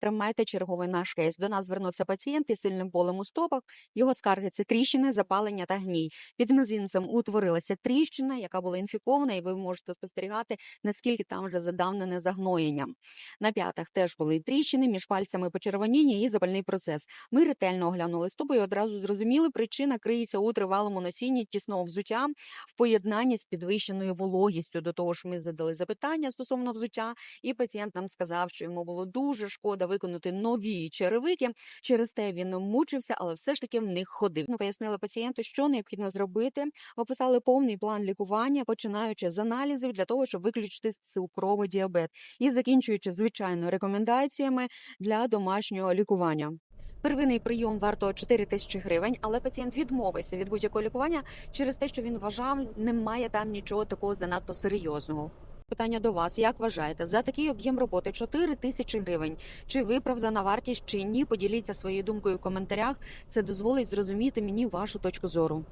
Тримайте черговий наш кейс. До нас звернувся пацієнт із сильним болем у стопах. Його скарги це тріщини, запалення та гній. Під мізинцем утворилася тріщина, яка була інфікована, і ви можете спостерігати, наскільки там вже задавнене загноєння. На п'ятах теж були тріщини, між пальцями почервоніння і запальний процес. Ми ретельно оглянули стопу і одразу зрозуміли, причина криється у тривалому носінні тісного взуття в поєднанні з підвищеною вологістю. До того ж, ми задали запитання стосовно взуття, і пацієнт нам сказав, що йому було дуже шкода виконати нові черевики. Через те він мучився, але все ж таки в них ходив. Ми пояснили пацієнту, що необхідно зробити. Описали повний план лікування, починаючи з аналізів для того, щоб виключити цукровий діабет, і закінчуючи звичайно рекомендаціями для домашнього лікування. Первинний прийом варто 4 тисячі гривень, але пацієнт відмовився від будь-якого лікування через те, що він вважав, немає там нічого такого занадто серйозного. Питання до вас: як вважаєте, за такий об'єм роботи 4 тисячі гривень? Чи виправдана вартість, чи ні? Поділіться своєю думкою в коментарях. Це дозволить зрозуміти мені вашу точку зору.